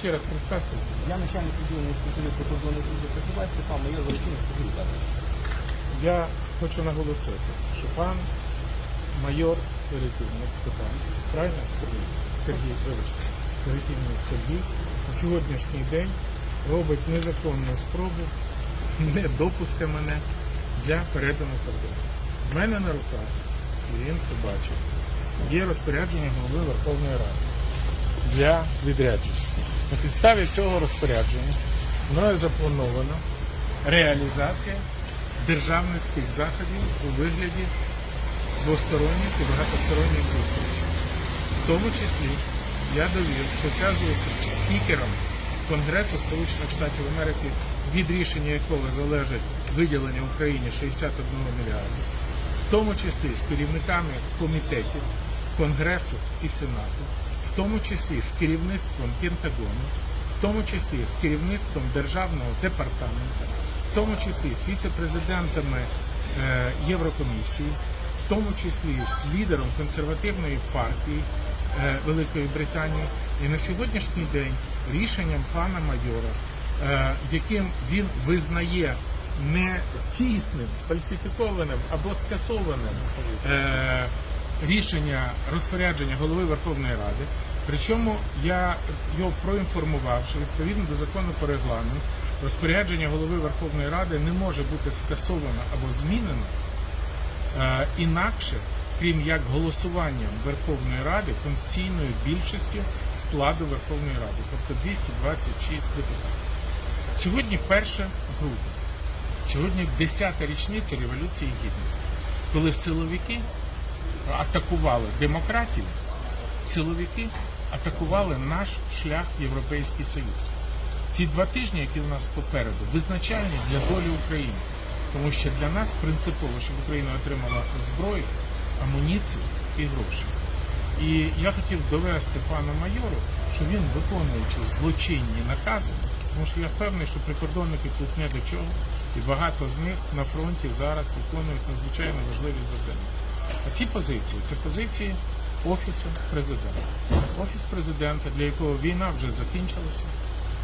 Ще раз представте. Я начальник відділення інспекторів прикордонної служби КГБ Степан Майор Величинник Сергій Віталійович. Я хочу наголосити, що пан майор Перетівник Степан, правильно Сергій? Сергій, вибачте, Перетівник Сергій на сьогоднішній день робить незаконну спробу не допуска мене для передану кордону. У мене на руках, і він це бачить, є розпорядження голови Верховної Ради для відрядження. На підставі цього розпорядження мною заплановано реалізація державницьких заходів у вигляді двосторонніх і багатосторонніх зустрічей. В тому числі я довів, що ця зустріч з спікером Конгресу Сполучених Штатів Америки, від рішення якого залежить виділення Україні 61 мільярда, в тому числі з керівниками комітетів Конгресу і Сенату, в тому числі з керівництвом Пентагону, в тому числі з керівництвом Державного департаменту, в тому числі з віце-президентами е, Єврокомісії, в тому числі з лідером консервативної партії е, Великої Британії. І на сьогоднішній день рішенням пана майора, е, яким він визнає не тісним, сфальсифікованим або скасованим рішення розпорядження голови Верховної Ради. Причому я його проінформував, що відповідно до закону про регламент розпорядження голови Верховної Ради не може бути скасовано або змінено е, інакше, крім як голосуванням Верховної Ради конституційною більшістю складу Верховної Ради, тобто 226 депутатів. Сьогодні 1 грудня, сьогодні 10-та річниця Революції Гідності, коли силовики атакували демократію, силовики атакували наш шлях в Європейський Союз. Ці два тижні, які у нас попереду, визначальні для долі України, тому що для нас принципово, щоб Україна отримала зброю, амуніцію і гроші. І я хотів довести пану майору, що він, виконуючи злочинні накази, тому що я впевнений, що прикордонники тут не до чого, і багато з них на фронті зараз виконують надзвичайно важливі завдання. А ці позиції це позиції Офісу президента. Офіс президента, для якого війна вже закінчилася,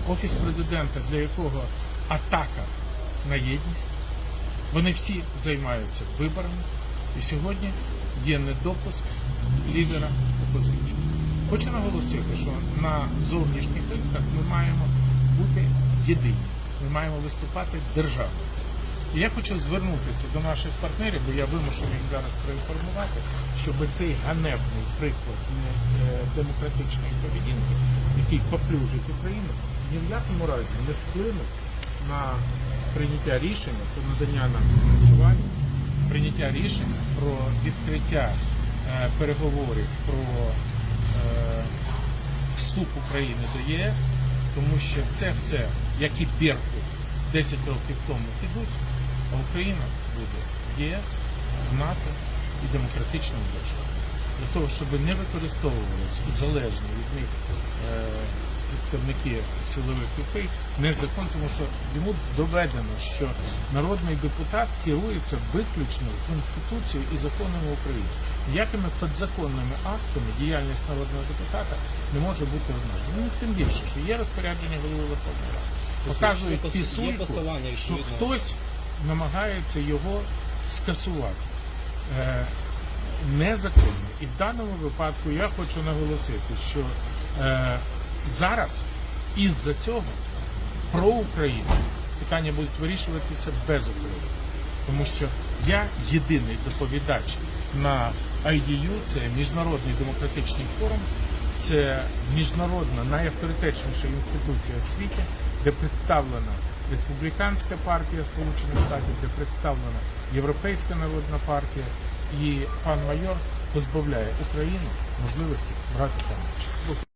офіс президента, для якого атака на єдність. Вони всі займаються виборами, і сьогодні є недопуск лідера опозиції. Хочу наголосити, що на зовнішніх ринках ми маємо бути єдині. Ми маємо виступати державою. І я хочу звернутися до наших партнерів, бо я вимушений їх зараз проінформувати, щоб цей ганебний приклад е, демократичної поведінки, який поплюжить Україну, ні в якому разі не вплинув на прийняття рішення про надання нам фінансування, прийняття рішення про відкриття е, переговорів про е, вступ України до ЄС, тому що це все, як і Беркут 10 років тому підуть, а Україна буде ЄС, НАТО і демократичною державою. Для того, щоб не використовувалися залежні від них е, представники силових людей, не закон, тому що йому доведено, що народний депутат керується виключно Конституцією і законами України. Ніякими підзаконними актами діяльність народного депутата не може бути обмежена. Ну, тим більше, що є розпорядження голови Верховної Ради. Показують Є пісульку, посилання, що хтось намагається його скасувати. Е, незаконно. І в даному випадку я хочу наголосити, що е, зараз із-за цього про Україну питання будуть вирішуватися без України. Тому що я єдиний доповідач на IDU, це Міжнародний демократичний форум, це міжнародна найавторитетніша інституція в світі, де представлена Республіканська партія Сполучених Штатів, де представлена Європейська народна партія, і пан майор позбавляє Україну можливості брати там участь.